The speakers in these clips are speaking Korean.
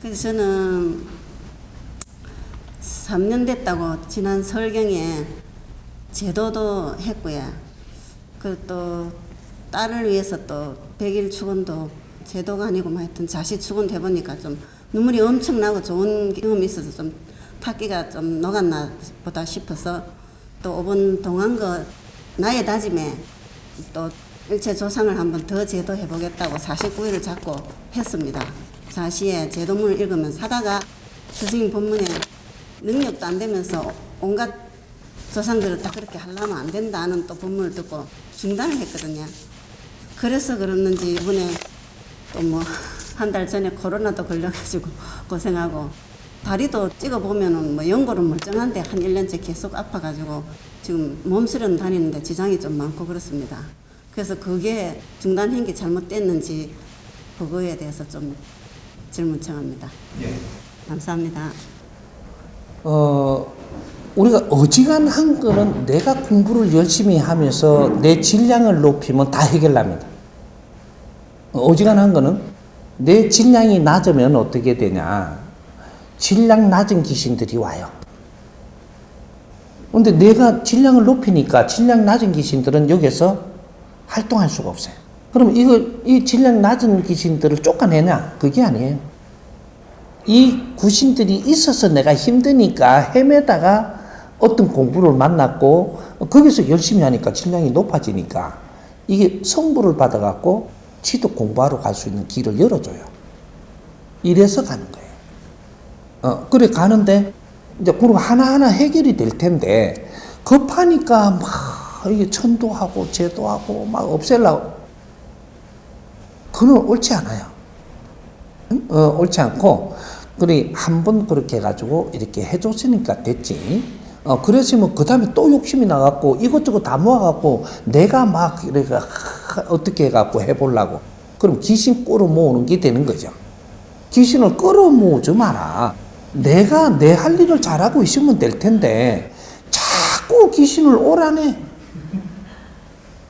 그래서 저는 3년 됐다고 지난 설경에 제도도 했고요. 그또 딸을 위해서 또 100일 축원도 제도가 아니고 뭐 하여튼 자식 축원 해보니까 좀 눈물이 엄청나고 좋은 경험이 있어서 좀 타기가 좀 녹았나 보다 싶어서 또 5번 동안거 나의 다짐에 또 일체 조상을 한번 더 제도해 보겠다고 49일을 잡고 했습니다. 자시에 제도문을 읽으면 사다가 스승님 본문에 능력도 안 되면서 온갖 조상들을 다 그렇게 하려면 안 된다는 또 본문을 듣고 중단을 했거든요. 그래서 그랬는지 이번에 또 뭐 한 달 전에 코로나도 걸려가지고 고생하고 다리도 찍어보면은 뭐 연골은 멀쩡한데 한 1년째 계속 아파가지고 지금 몸수련 다니는데 지장이 좀 많고 그렇습니다. 그래서 그게 중단한 게 잘못됐는지 그거에 대해서 좀 질문 청합니다. 감사합니다. 어, 우리가 어지간한 거는 내가 공부를 열심히 하면서 내 질량을 높이면 다 해결납니다. 어지간한 거는 내 질량이 낮으면 어떻게 되냐. 질량 낮은 귀신들이 와요. 근데 내가 질량을 높이니까 질량 낮은 귀신들은 여기서 활동할 수가 없어요. 그럼 이거, 이 질량 낮은 귀신들을 쫓아내냐? 그게 아니에요. 이 구신들이 있어서 내가 힘드니까 헤매다가 어떤 공부를 만났고 거기서 열심히 하니까 질량이 높아지니까 이게 성부를 받아갖고 지도 공부하러 갈 수 있는 길을 열어줘요. 이래서 가는 거예요. 어, 그래 가는데 이제 그리고 하나하나 해결이 될 텐데 급하니까 막 이게 천도하고 제도하고 막 없애려고 그는 옳지 않아요. 응? 어, 옳지 않고 그리 한 번 그렇게 해가지고 이렇게 해줬으니까 됐지. 어, 그랬으면 그 다음에 또 욕심이 나갖고 이것저것 다 모아갖고 내가 막 하- 어떻게 해갖고 해보려고. 그럼 귀신 끌어 모으는 게 되는 거죠. 귀신을 끌어 모으지 마라. 내가 내 할 일을 잘하고 있으면 될 텐데 자꾸 귀신을 오라네.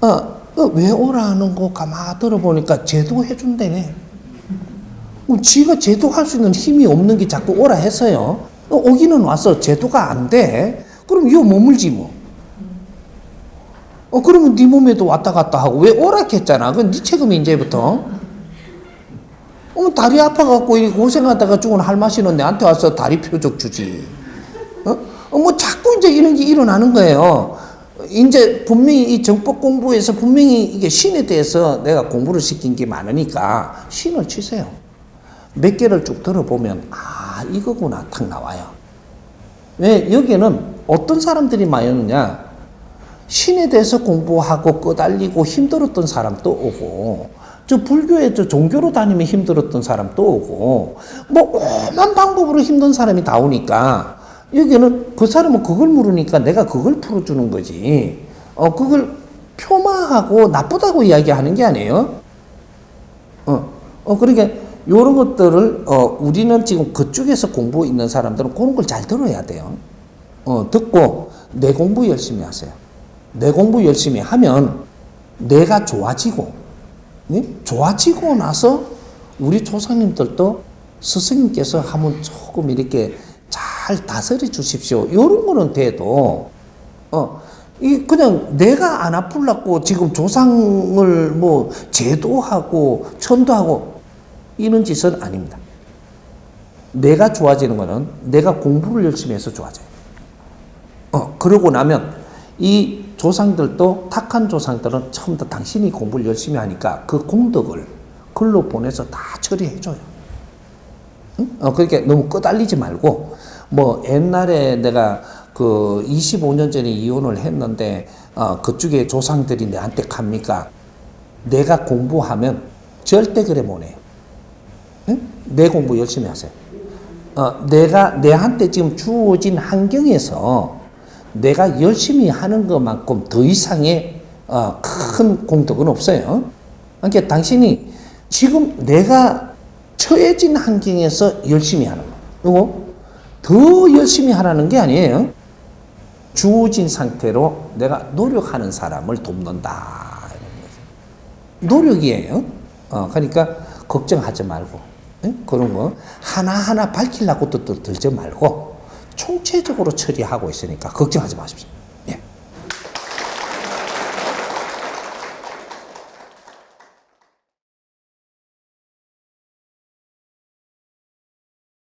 어, 어, 왜 오라는 거 가만 들어보니까 제도해준다네. 그럼 지가 제도할 수 있는 힘이 없는 게 자꾸 오라 해서요. 어, 오기는 왔어. 제도가 안 돼. 그럼 이거 머물지 뭐. 어, 그러면 네 몸에도 왔다 갔다 하고 왜 오락했잖아. 그건 네 책임이 이제부터. 어, 다리 아파갖고 이 고생하다가 죽은 할머니는 내한테 와서 다리 표적 주지. 어? 어, 뭐 자꾸 이제 이런 게 일어나는 거예요. 이제 분명히 이 정법 공부에서 분명히 이게 신에 대해서 내가 공부를 시킨 게 많으니까 신을 치세요. 몇 개를 쭉 들어보면 아 이거구나 탁 나와요. 왜 여기는 어떤 사람들이 많이 오느냐 신에 대해서 공부하고 끄달리고 힘들었던 사람도 오고 저 불교에 저 종교로 다니면 힘들었던 사람도 오고 뭐 오만 방법으로 힘든 사람이 다 오니까 여기는 그 사람은 그걸 물으니까 내가 그걸 풀어주는 거지 어 그걸 폄하하고 나쁘다고 이야기하는 게 아니에요 어, 어 그러니까 이런 것들을 어 우리는 지금 그쪽에서 공부 있는 사람들은 그런 걸 잘 들어야 돼요. 어 듣고 내 공부 열심히 하세요. 내 공부 열심히 하면 내가 좋아지고 네? 좋아지고 나서 우리 조상님들도 스승님께서 한번 조금 이렇게 잘 다스려 주십시오. 이런 거는 돼도 어, 이 그냥 내가 안 아플라고 지금 조상을 뭐 제도하고 천도하고 이런 짓은 아닙니다. 내가 좋아지는 거는 내가 공부를 열심히 해서 좋아져요. 어, 그러고 나면 이 조상들도 탁한 조상들은 처음부터 당신이 공부를 열심히 하니까 그 공덕을 글로 보내서 다 처리해줘요. 응? 어, 그러니까 너무 끄달리지 말고, 뭐, 옛날에 내가 그 25년 전에 이혼을 했는데, 어, 그쪽에 조상들이 내한테 갑니까? 내가 공부하면 절대 그래 못해. 응? 내 공부 열심히 하세요. 어, 내가 내한테 지금 주어진 환경에서 내가 열심히 하는 것만큼 더 이상의 어, 큰 공덕은 없어요. 그러니까 당신이 지금 내가 처해진 환경에서 열심히 하는 거. 이거 더 열심히 하라는 게 아니에요. 주어진 상태로 내가 노력하는 사람을 돕는다. 노력이에요. 어, 그러니까 걱정하지 말고 응? 그런 거 하나하나 밝히려고 또, 또 들지 말고 총체적으로 처리하고 있으니까 걱정하지 마십시오.